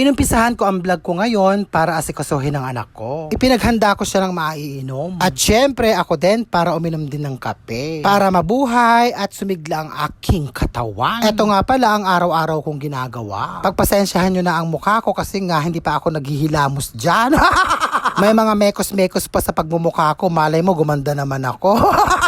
Inumpisahan ko ang vlog ko ngayon para asikasuhin ang anak ko. Ipinaghanda ko siya ng maiinom. At syempre ako din para uminom din ng kape. Para mabuhay at sumigla ang aking katawan. Ito nga pala ang araw-araw kong ginagawa. Pagpasensyahan nyo na ang mukha ko kasi nga hindi pa ako naghihilamos dyan. May mga mekos-mekos pa sa pagmumukha ko. Malay mo, gumanda naman ako.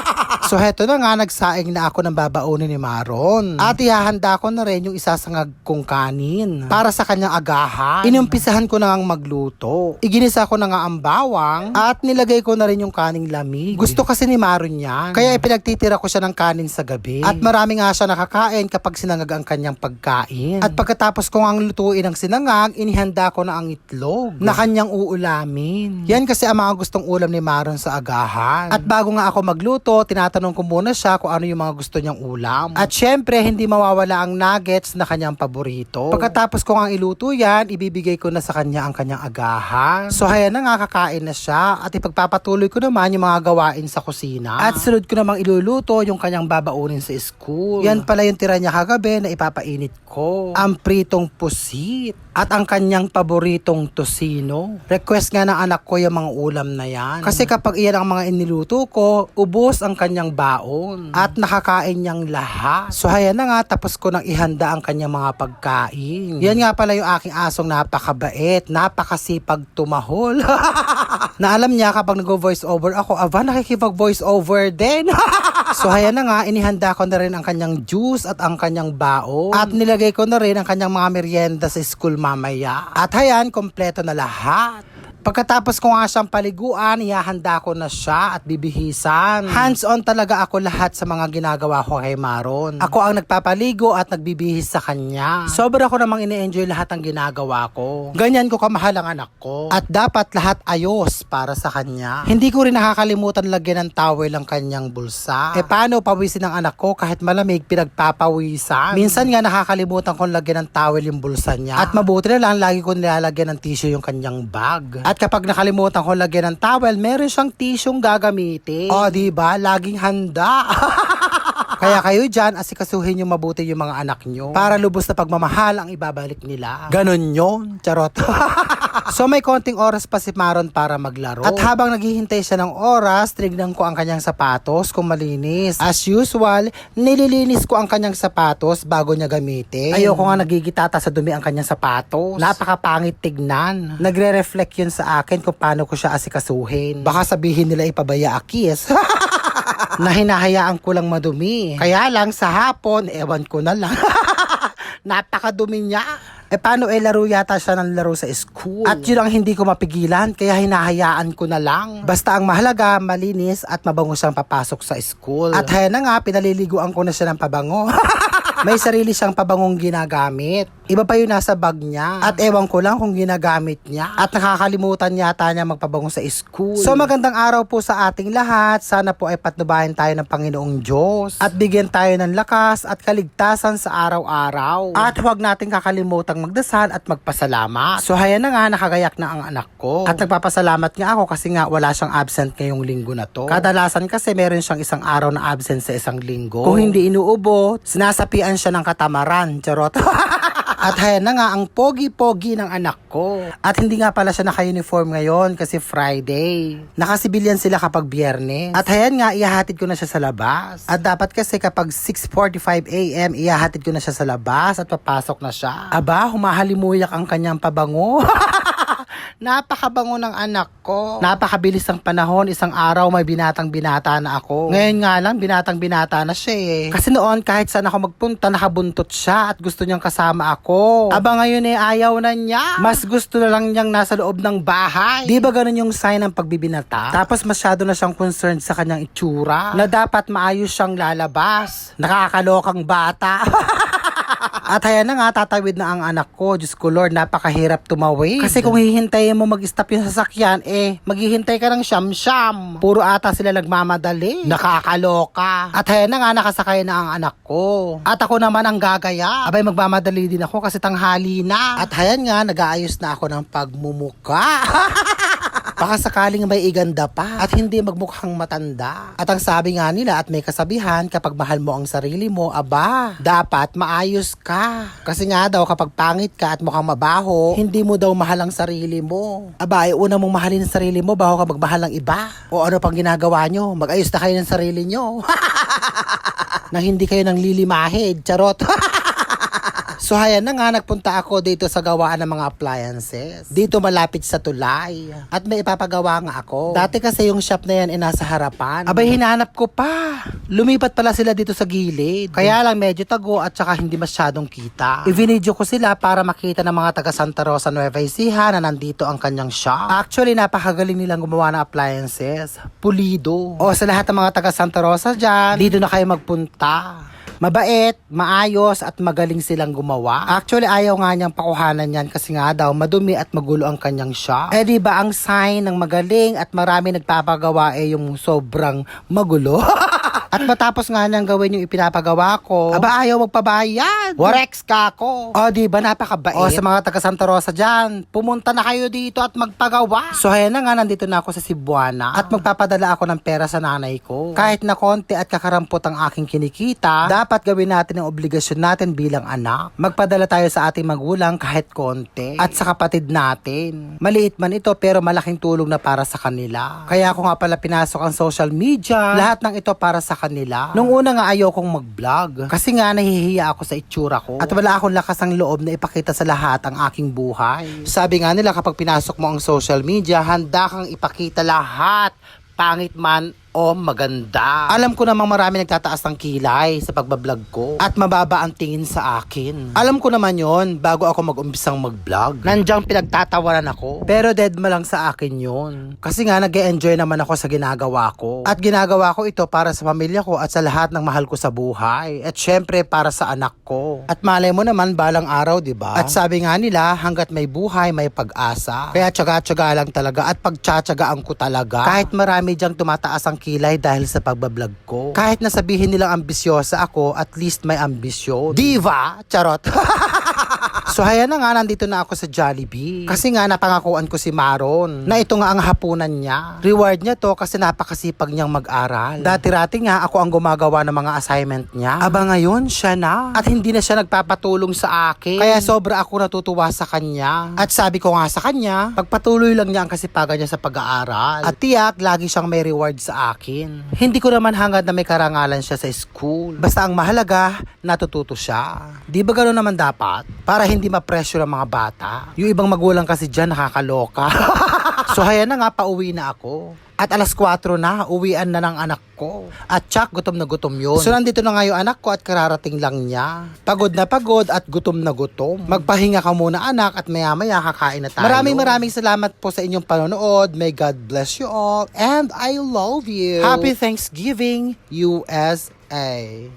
So heto na nga, nagsaing na ako ng babaunin ni Maron. At ihahanda ko na rin yung isasangag kong kanin para sa kanyang agahan. Inumpisahan ko na ngang magluto. Iginisa ko na nga ang bawang at nilagay ko na rin yung kaning lamig. Gusto kasi ni Maron yan. Kaya ipinagtitira ko siya ng kanin sa gabi. At marami nga siya nakakain kapag sinangag ang kanyang pagkain. At pagkatapos ko ang lutuin ang sinangag, inihanda ko na ang itlog na kanyang uulamin. Yan kasi ang mga gustong ulam ni Maron sa agahan. At bago nga ako magluto, tinatanong ko muna siya kung ano yung mga gusto niyang ulam. At syempre, hindi mawawala ang nuggets na kanyang paborito. Pagkatapos ko ang iluto yan, ibibigay ko na sa kanya ang kanyang agahan. So haya na nga, kakain na siya. At ipagpapatuloy ko naman yung mga gawain sa kusina. At sunod ko namang iluluto yung kanyang babaunin sa school. Yan pala yung tira niya kagabi na ipapainit ko. Ang pritong pusit at ang kanyang paboritong tosino. Request nga ng anak ko yung mga ulam na yan. Kasi kapag iyan ang mga iniluto ko, ubos ang kanyang baon. At nakakain niyang lahat. So haya na nga, tapos ko nang ihanda ang kanyang mga pagkain. Yan nga pala yung aking asong napakabait, napakasipag tumahol. na alam niya kapag nag-voice over ako, aba nakikipag voice over din. so haya na nga, inihanda ko na rin ang kanyang juice at ang kanyang baon. At nilagay ko na rin ang kanyang mga merienda sa school mamaya. At hayan, kompleto na lahat. Pagkatapos ko nga siyang paliguan, ihahanda ko na siya at bibihisan. Hands-on talaga ako lahat sa mga ginagawa ko kay Maron. Ako ang nagpapaligo at nagbibihis sa kanya. Sobra ko namang ini-enjoy lahat ng ginagawa ko. Ganyan ko kamahal ang anak ko. At dapat lahat ayos para sa kanya. Hindi ko rin nakakalimutan lagyan ng towel ang kanyang bulsa. E paano pawisin ng anak ko kahit malamig pinagpapawisan? Minsan nga nakakalimutan kong lagyan ng towel yung bulsa niya. At mabuti na lang lagi ko nilalagyan ng tissue yung kanyang bag. At kapag nakalimutan ko lagyan ng towel, meron siyang tissue'ng gagamitin. O, di ba? Laging handa. Kaya kayo dyan, asikasuhin nyo mabuti yung mga anak nyo para lubos na pagmamahal ang ibabalik nila. Ganon yon Charot. so may konting oras pa si Maron para maglaro. At habang naghihintay siya ng oras, tinignan ko ang kanyang sapatos kung malinis. As usual, nililinis ko ang kanyang sapatos bago niya gamitin. Ayoko nga nagigitata sa dumi ang kanyang sapatos. Napakapangit tignan. Nagre-reflect yun sa akin kung paano ko siya asikasuhin. Baka sabihin nila ipabaya akis. na hinahayaan ko lang madumi. Kaya lang sa hapon, ewan ko na lang. Napakadumi niya. Eh paano eh laro yata siya ng laro sa school. At yun ang hindi ko mapigilan kaya hinahayaan ko na lang. Basta ang mahalaga, malinis at mabango siyang papasok sa school. At haya na nga, pinaliliguan ko na siya ng pabango. May sarili siyang pabangong ginagamit. Iba pa yung nasa bag niya. At ewan ko lang kung ginagamit niya. At nakakalimutan yata niya magpabango sa school. So magandang araw po sa ating lahat. Sana po ay patnubayan tayo ng Panginoong Diyos. At bigyan tayo ng lakas at kaligtasan sa araw-araw. At huwag natin kakalimutang magdasal at magpasalamat. So haya na nga, nakagayak na ang anak ko. At nagpapasalamat nga ako kasi nga wala siyang absent ngayong linggo na to. Kadalasan kasi meron siyang isang araw na absent sa isang linggo. Kung hindi inuubo, sinasapian siya ng katamaran. Charot. At haya na nga ang pogi-pogi ng anak ko. At hindi nga pala siya naka-uniform ngayon kasi Friday. Nakasibilyan sila kapag biyernes. At hayan nga, ihahatid ko na siya sa labas. At dapat kasi kapag 6.45 a.m., ihahatid ko na siya sa labas at papasok na siya. Aba, humahalimuyak ang kanyang pabango. Napakabango ng anak ko. Napakabilis ng panahon. Isang araw may binatang binata na ako. Ngayon nga lang, binatang binata na siya eh. Kasi noon, kahit saan ako magpunta, nakabuntot siya at gusto niyang kasama ako. Aba ngayon eh, ayaw na niya. Mas gusto na lang niyang nasa loob ng bahay. Di ba ganun yung sign ng pagbibinata? Tapos masyado na siyang concerned sa kanyang itsura. Na dapat maayos siyang lalabas. Nakakalokang bata. At ayan na nga, tatawid na ang anak ko. Diyos ko Lord, napakahirap tumawid. Kasi kung hihintayin mo mag-stop yung sasakyan, eh, maghihintay ka ng siyam-siyam. Puro ata sila nagmamadali. Nakakaloka. At ayan na nga, nakasakay na ang anak ko. At ako naman ang gagaya. Abay, magmamadali din ako kasi tanghali na. At ayan nga, nag-aayos na ako ng pagmumuka. Baka sakaling may iganda pa at hindi magmukhang matanda. At ang sabi nga nila at may kasabihan, kapag mahal mo ang sarili mo, aba, dapat maayos ka. Kasi nga daw kapag pangit ka at mukhang mabaho, hindi mo daw mahal ang sarili mo. Aba, ay una mong mahalin ang sarili mo bago ka magmahal ng iba. O ano pang ginagawa nyo? Mag-ayos na kayo ng sarili nyo. na hindi kayo nang lilimahid. Charot. So hayan na nga, nagpunta ako dito sa gawaan ng mga appliances. Dito malapit sa tulay. At may ipapagawa nga ako. Dati kasi yung shop na yan ay nasa harapan. Abay, hinanap ko pa. Lumipat pala sila dito sa gilid. Kaya lang medyo tago at saka hindi masyadong kita. I-video ko sila para makita ng mga taga Santa Rosa Nueva Ecija na nandito ang kanyang shop. Actually, napakagaling nilang gumawa ng appliances. Pulido. O sa lahat ng mga taga Santa Rosa dyan, dito na kayo magpunta. Mabait, maayos at magaling silang gumawa. Actually, ayaw nga niyang pakuhanan yan kasi nga daw madumi at magulo ang kanyang shop. Eh di ba ang sign ng magaling at marami nagpapagawa eh yung sobrang magulo? at matapos nga niyang gawin yung ipinapagawa ko, aba ayaw magpabayad. Warex ka ako. O di ba napakabait. O sa mga taga Santa Rosa dyan, pumunta na kayo dito at magpagawa. So ayan na nga, nandito na ako sa Cebuana at magpapadala ako ng pera sa nanay ko. Kahit na konti at kakarampot ang aking kinikita, dapat gawin natin ang obligasyon natin bilang anak. Magpadala tayo sa ating magulang kahit konti at sa kapatid natin. Maliit man ito pero malaking tulong na para sa kanila. Kaya ako nga pala pinasok ang social media. Lahat ng ito para sa kanila. Nung una nga ayokong mag-vlog kasi nga nahihiya ako sa itsura ko at wala akong lakas ng loob na ipakita sa lahat ang aking buhay. Sabi nga nila kapag pinasok mo ang social media, handa kang ipakita lahat pangit man o maganda. Alam ko namang marami nagtataas ng kilay sa pagbablog ko at mababa ang tingin sa akin. Alam ko naman yon bago ako mag-umpisang mag-vlog. Nandiyan pinagtatawanan ako. Pero dead ma lang sa akin yon. Kasi nga nag enjoy naman ako sa ginagawa ko. At ginagawa ko ito para sa pamilya ko at sa lahat ng mahal ko sa buhay. At syempre para sa anak ko. At malay mo naman balang araw, di ba? At sabi nga nila, hanggat may buhay, may pag-asa. Kaya tsaga-tsaga lang talaga at pagtsatsagaan ko talaga. Kahit marami diyang tumataas ang kilay dahil sa pagbablog ko. Kahit nasabihin nilang ambisyosa ako, at least may ambisyon. Diva! Charot! So haya na nga, nandito na ako sa Jollibee. Kasi nga napangakuan ko si Maron na ito nga ang hapunan niya. Reward niya to kasi napakasipag niyang mag-aral. Dati-rati nga ako ang gumagawa ng mga assignment niya. Aba ngayon, siya na. At hindi na siya nagpapatulong sa akin. Kaya sobra ako natutuwa sa kanya. At sabi ko nga sa kanya, pagpatuloy lang niya ang kasipagan niya sa pag-aaral. At tiyak, lagi siyang may reward sa akin. Hindi ko naman hangad na may karangalan siya sa school. Basta ang mahalaga, natututo siya. Di ba gano'n naman dapat? Para hindi ma-pressure ang mga bata. Yung ibang magulang kasi dyan nakakaloka. so haya na nga, pauwi na ako. At alas 4 na, uwian na ng anak ko. At tsak, gutom na gutom yun. So nandito na nga yung anak ko at kararating lang niya. Pagod na pagod at gutom na gutom. Magpahinga ka muna anak at maya maya kakain na tayo. Maraming maraming salamat po sa inyong panonood. May God bless you all. And I love you. Happy Thanksgiving, USA.